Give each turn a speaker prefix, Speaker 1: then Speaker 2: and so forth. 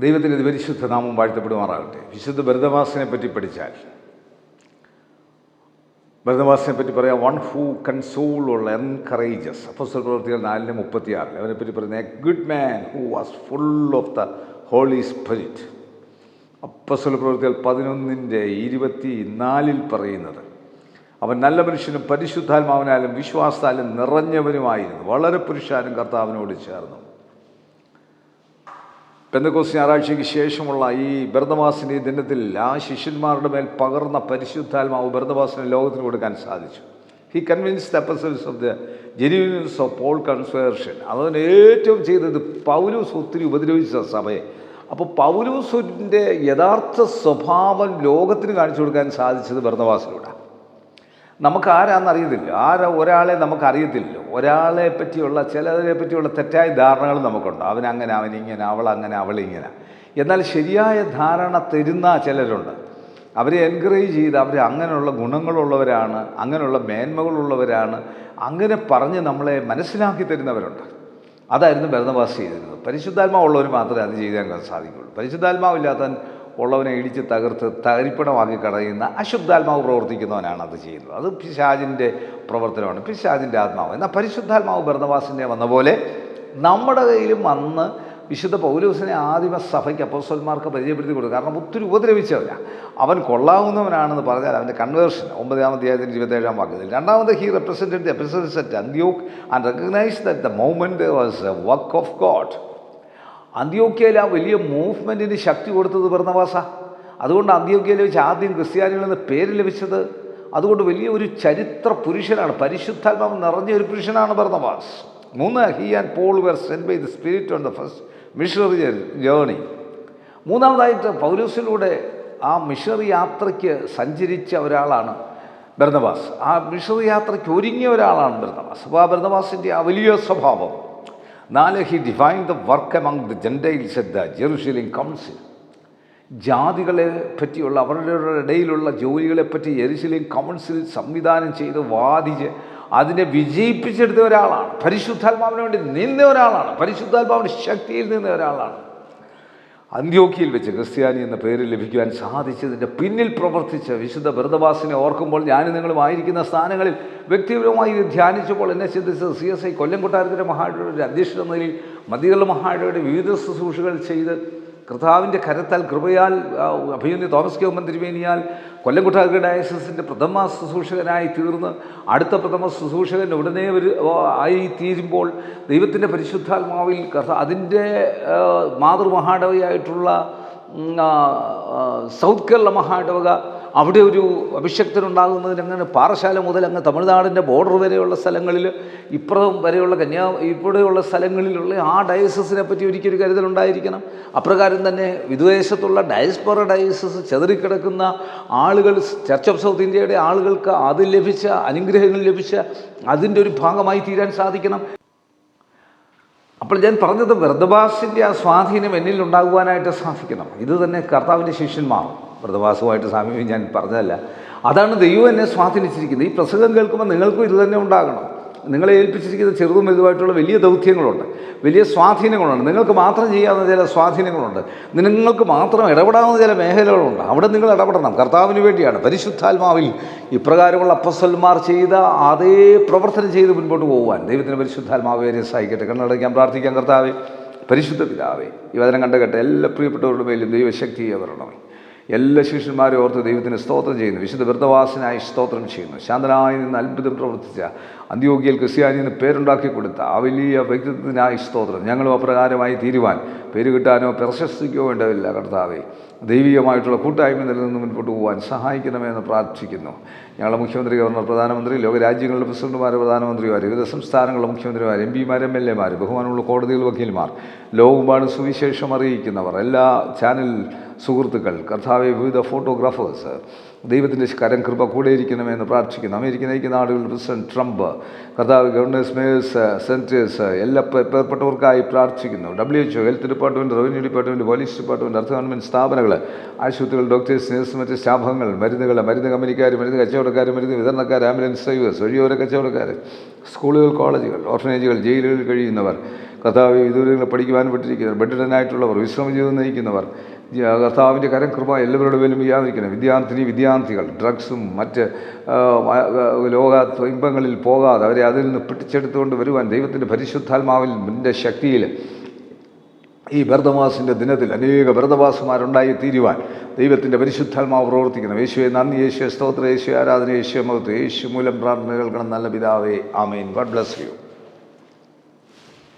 Speaker 1: ദൈവത്തിന്റെ പരിശുദ്ധ നാമം വാഴ്ത്തപ്പെടുമാറാകട്ടെ. വിശുദ്ധ ഭരതവാസിനെ പറ്റി പഠിച്ചാൽ. ഭരതവാസിനെ പറ്റി പറയാം വൺ ഹൂ കൺസോൾ ഉള്ള എൻകറേജസ് അപ്പോസ്റ്റൽ പ്രവർത്തികൾ നാലിന് മുപ്പത്തിയാറിൽ അവനെ പറ്റി പറയുന്ന a good man who was full of the Holy Spirit അപ്പസ്വല പ്രവർത്തികൾ പതിനൊന്നിന്റെ ഇരുപത്തി നാലിൽ പറയുന്നത് അവൻ നല്ല മനുഷ്യനും പരിശുദ്ധാത്മാവിനാലും വിശ്വാസത്താലും നിറഞ്ഞവനുമായിരുന്നു. വളരെ പുരുഷാരും കർത്താവിനോട് ചേർന്നു. പെന്തക്കോസ് ഞായറാഴ്ചയ്ക്ക് ശേഷമുള്ള ഈ ബർദമാസിന്റെ ഈ ദിനത്തിൽ ആ ശിഷ്യന്മാരുടെ മേൽ പകർന്ന പരിശുദ്ധാത്മാവ് ബർദമാസിന് ലോകത്തിന് കൊടുക്കാൻ സാധിച്ചു. He convince the apostles of the genuineness of Paul conversion അതിന് ഏറ്റവും ചെയ്തത് പൗലൂസ് ഒത്തിരി ഉപദ്രവിച്ച സഭയെ. അപ്പോൾ പൗലൂസിന്റെ യഥാർത്ഥ സ്വഭാവം ലോകത്തിന് കാണിച്ചു കൊടുക്കാൻ സാധിച്ചത് ബർദവാസിലൂടെ നമുക്ക് ആരാന്ന് അറിയത്തില്ല ആരാ ഒരാളെ നമുക്ക് അറിയത്തില്ല ഒരാളെ പറ്റിയുള്ള ചിലതിനെ പറ്റിയുള്ള തെറ്റായ ധാരണകൾ നമുക്കുണ്ട്. അവനങ്ങനെ അവനിങ്ങനെ അവളങ്ങനെ അവളിങ്ങനെ. എന്നാൽ ശരിയായ ധാരണ തരുന്ന ചിലരുണ്ട്. അവരെ എൻകറേജ് ചെയ്ത് അവർ അങ്ങനെയുള്ള ഗുണങ്ങളുള്ളവരാണ് അങ്ങനെയുള്ള മേന്മകളുള്ളവരാണ് അങ്ങനെ പറഞ്ഞ് നമ്മളെ മനസ്സിലാക്കി തരുന്നവരുണ്ട്. അതായിരുന്നു ഭരണവാസി ചെയ്തിരുന്നത്. പരിശുദ്ധാത്മാവുള്ളവർ മാത്രമേ അത് ചെയ്യാൻ സാധിക്കുള്ളൂ. പരിശുദ്ധാത്മാവില്ലാത്തവൻ ഉള്ളവനെ ഇടിച്ച് തകർത്ത് തരിപ്പണമാക്കി കളയുന്ന അശുദ്ധാത്മാവ് പ്രവർത്തിക്കുന്നവനാണ് അത് ചെയ്യുന്നത്. അത് പിശാജിന്റെ പ്രവർത്തനമാണ്. പിശാജിന്റെ ആത്മാവ്. എന്നാൽ പരിശുദ്ധാത്മാവ് ഭരണവാസിന്റെ വന്ന പോലെ നമ്മുടെ കയ്യിലും വന്ന് വിശുദ്ധ പൗലൂസിനെ ആദിമ സഭയ്ക്ക് അപ്പോസ്വന്മാർക്ക് പരിചയപ്പെടുത്തി കൊടുക്കും. കാരണം ഒത്തിരി ഉപദ്രവിച്ചവനാണ് അവൻ കൊള്ളാവുന്നവനാണെന്ന് പറഞ്ഞാൽ അവന്റെ കൺവേർഷൻ ഒമ്പതാം അധ്യായത്തിന്റെ ഇരുപത്തേഴാം വാക്യത്തിൽ. രണ്ടാമത് he represented the episodes at Antioch and recognise that the movement was a work of God അന്ത്യോക്യയിൽ ആ വലിയ മൂവ്മെന്റിന് ശക്തി കൊടുത്തത് ഭരണവാസ അതുകൊണ്ട് അന്ത്യോക്യയിൽ വെച്ച് ആദ്യം ക്രിസ്ത്യാനികൾ പേര് ലഭിച്ചത് അതുകൊണ്ട് വലിയ ഒരു ചരിത്ര പുരുഷനാണ് പരിശുദ്ധാത്മാവ് നിറഞ്ഞ ഒരു പുരുഷനാണ് ഭരണവാസ് മൂന്ന് he and Paul were send by the spirit on the first missionary journey മൂന്നാമതായിട്ട് പൗരൂസിലൂടെ ആ മിഷണറി യാത്രയ്ക്ക് സഞ്ചരിച്ച ഒരാളാണ് ഭരണവാസ് ആ മിഷണറി യാത്രയ്ക്ക് ഒരുങ്ങിയ ഒരാളാണ് ഭരണവാസ് അപ്പോൾ ആ ഭരണവാസിന്റെ ആ വലിയ സ്വഭാവം നാല് he define the work among the Gentiles at the Jerusalem council ജാതികളെ പറ്റിയുള്ള അവരുടെ ഇടയിലുള്ള ജോലികളെപ്പറ്റി എരിശിലേം കൗൺസിൽ സംവിധാനം ചെയ്ത് വാദിച്ച് അതിനെ വിജയിപ്പിച്ചെടുത്ത ഒരാളാണ്. പരിശുദ്ധാത്മാവിന് വേണ്ടി നിന്ന ഒരാളാണ്. പരിശുദ്ധാത്മാവിന്റെ ശക്തിയിൽ നിന്ന ഒരാളാണ്. അന്ത്യോക്കിയിൽ വെച്ച് ക്രിസ്ത്യാനി എന്ന പേര് ലഭിക്കുവാൻ സാധിച്ചതിന്റെ പിന്നിൽ പ്രവർത്തിച്ച വിശുദ്ധ ഭരതവാസിനെ ഓർക്കുമ്പോൾ ഞാനും നിങ്ങളുമായിരിക്കുന്ന സ്ഥാനങ്ങളിൽ വ്യക്തിപരമായി ധ്യാനിച്ചപ്പോൾ എന്നെ ചിന്തിച്ചത് സി എസ് ഐ കൊല്ലം കൊട്ടാരത്തിന്റെ മഹാഡയുടെ അധ്യക്ഷ എന്ന നിലയിൽ മതികളുടെ മഹാഡയുടെ വിവിധ ശുശ്രൂഷകൾ ചെയ്ത് കർത്താവിന്റെ കരത്താൽ കൃപയാൽ അഭിയുന്നി തോമസ് കെ ഉമ്മൻ തിരുമേനിയാൽ കൊല്ലം കൊട്ടാരക ഡയസസിന്റെ പ്രഥമ ശുശ്രൂഷകനായി തീർന്ന് അടുത്ത പ്രഥമ ശുശ്രൂഷകൻ ഉടനെ ഒരു ആയി തീരുമ്പോൾ ദൈവത്തിന്റെ പരിശുദ്ധാത്മാവിൽ കർത്ത അതിന്റെ മാതൃമഹാടവയായിട്ടുള്ള സൗത്ത് കേരള മഹാടവക അവിടെ ഒരു അഭിഷക്തനുണ്ടാകുന്നതിന് അങ്ങനെ പാറശാല മുതൽ അങ്ങ് തമിഴ്നാടിന്റെ ബോർഡർ വരെയുള്ള സ്ഥലങ്ങളിൽ ഇപ്പുറം വരെയുള്ള കന്യാ ഇവിടെയുള്ള സ്ഥലങ്ങളിലുള്ള ആ ഡയസസിനെ പറ്റി ഒരിക്കലും കരുതലുണ്ടായിരിക്കണം. അപ്രകാരം തന്നെ വിദേശത്തുള്ള ഡയസ്പൊറ ഡയസസ് ചെതറിക്കിടക്കുന്ന ആളുകൾ ചർച്ച് ഓഫ് സൗത്ത് ഇന്ത്യയുടെ ആളുകൾക്ക് അത് ലഭിച്ച അനുഗ്രഹങ്ങൾ ലഭിച്ച അതിന്റെ ഒരു ഭാഗമായി തീരാൻ സാധിക്കണം. അപ്പോൾ ഞാൻ പറഞ്ഞത് വൃദ്ധഭാസിന്റെ ആ സ്വാധീനം എന്നിൽ ഉണ്ടാകുവാനായിട്ട് സാധിക്കണം. ഇത് തന്നെ കർത്താവിന്റെ ശിഷ്യന്മാർ. വ്രതവാസവുമായിട്ട് സാമീപ്യം ഞാൻ പറഞ്ഞതല്ല. അതാണ് ദൈവം എന്നെ സ്വാധീനിച്ചിരിക്കുന്നത്. ഈ പ്രസംഗം കേൾക്കുമ്പോൾ നിങ്ങൾക്കും ഇത് തന്നെ ഉണ്ടാകണം. നിങ്ങളെ ഏൽപ്പിച്ചിരിക്കുന്ന ചെറുതും വലുതുമായിട്ടുള്ള വലിയ ദൗത്യങ്ങളുണ്ട്. വലിയ സ്വാധീനങ്ങളുണ്ട്. നിങ്ങൾക്ക് മാത്രം ചെയ്യാവുന്ന ചില സ്വാധീനങ്ങളുണ്ട്. നിങ്ങൾക്ക് മാത്രം ഇടപെടാവുന്ന ചില മേഖലകളുണ്ട്. അവിടെ നിങ്ങൾ ഇടപെടണം. കർത്താവിന് വേണ്ടിയാണ്. പരിശുദ്ധാത്മാവിൽ ഇപ്രകാരമുള്ള അപ്പസ്വന്മാർ ചെയ്ത അതേ പ്രവർത്തനം ചെയ്ത് മുൻപോട്ട് പോകുവാൻ ദൈവത്തിന് പരിശുദ്ധാത്മാവ് വരെ സഹായിക്കട്ടെ. കണ്ണടയ്ക്കാൻ പ്രാർത്ഥിക്കാൻ കർത്താവെ പരിശുദ്ധ പിതാവേ ഈ വചനം കണ്ടുകട്ടെ എല്ലാ പ്രിയപ്പെട്ടവരുടെ മേലും ദൈവശക്തിയെ വരണമേ എല്ലാ ശിഷ്യന്മാരെ ഓർത്ത് ദൈവത്തിന് സ്തോത്രം ചെയ്യുന്നു. വിശുദ്ധ വൃദ്ധവാസനായി സ്തോത്രം ചെയ്യുന്നു. ശാന്തനായി നിന്ന് അത്ഭുതം പ്രവർത്തിച്ച അന്ത്യോഗ്യയിൽ ക്രിസ്ത്യാനിന് പേരുണ്ടാക്കി കൊടുത്ത ആ വലിയ വ്യക്തിത്വത്തിനായി സ്തോത്രം. ഞങ്ങളും അപ്രകാരമായി തീരുവാൻ പേര് കിട്ടാനോ പ്രശസ്തിക്കോ വേണ്ടതില്ല കർത്താവെ. ദൈവികമായിട്ടുള്ള കൂട്ടായ്മ നിലനിന്ന് മുൻപോട്ട് പോകാൻ സഹായിക്കണമെന്ന് പ്രാർത്ഥിക്കുന്നു. ഞങ്ങളുടെ മുഖ്യമന്ത്രി ഗവർണർ പ്രധാനമന്ത്രി ലോകരാജ്യങ്ങളുടെ പ്രസിഡന്റുമാർ പ്രധാനമന്ത്രിമാർ വിവിധ സംസ്ഥാനങ്ങളുടെ മുഖ്യമന്ത്രിമാർ എം പിമാർ എം എൽ എമാർ ബഹുമാനമുള്ള കോടതികൾ വക്കീൽമാർ ലോകമാണ് സുവിശേഷം അറിയിക്കുന്നവർ എല്ലാ ചാനൽ സുഹൃത്തുക്കൾ കർത്താവ് വിവിധ ഫോട്ടോഗ്രാഫേഴ്സ് ദൈവത്തിന്റെ കരം കൃപ കൂടെ ഇരിക്കണമെന്ന് പ്രാർത്ഥിക്കുന്നു. അമേരിക്കൻ ആളുകൾ പ്രസിഡന്റ് ട്രംപ് കർത്താവ് ഗവർണേഴ്സ് മേയേഴ്സ് സെന്റേഴ്സ് എല്ലാ പേർപ്പെട്ടവർക്കായി പ്രാർത്ഥിക്കുന്നു. W H health department revenue department police department അർദ്ധ ഗവൺമെന്റ് സ്ഥാപനങ്ങൾ ആശുപത്രികൾ ഡോക്ടേഴ്സ് നേഴ്സ് മറ്റ് സ്റ്റാഫങ്ങൾ മരുന്നുകൾ മരുന്ന് കമ്പനിക്കാർ മരുന്ന് കച്ചവടക്കാർ മരുന്ന് വിതരണക്കാർ ആംബുലൻസ് ഡ്രൈവേഴ്സ് വഴിയോര കച്ചവടക്കാർ സ്കൂളുകൾ കോളേജുകൾ ഓർഫനേജുകൾ ജയിലുകളിൽ കഴിയുന്നവർ കർത്താവ് വിദൂരങ്ങൾ പഠിക്കുവാൻ പെട്ടിരിക്കുന്നവർ ബെഡിഡനായിട്ടുള്ളവർ വിശ്രമ ജീവിതം നയിക്കുന്നവർ കർത്താവിന്റെ കരം കൃപ എല്ലാവരുടെ മേലും വ്യാപരിക്കണം വിദ്യാർത്ഥിനി വിദ്യാർത്ഥികൾ ഡ്രഗ്സും മറ്റ് ലോക ഇമ്പങ്ങളിൽ പോകാതെ അവരെ അതിൽ നിന്ന് പിടിച്ചെടുത്തുകൊണ്ട് വരുവാൻ ദൈവത്തിന്റെ പരിശുദ്ധാത്മാവിൽ മുന്റെ ശക്തിയിൽ ഈ ഭരതമാസിന്റെ ദിനത്തിൽ അനേക ഭരതവാസന്മാരുണ്ടായി തീരുവാൻ ദൈവത്തിന്റെ പരിശുദ്ധാത്മാവ് പ്രവർത്തിക്കണം യേശുവെ നന്ദി. യേശു സ്തോത്ര. യേശു ആരാധന. യേശു മഹത്വം. യേശു മൂലം പ്രാർത്ഥന കേൾക്കണം. നല്ല പിതാവേ. ആമേൻ. God bless you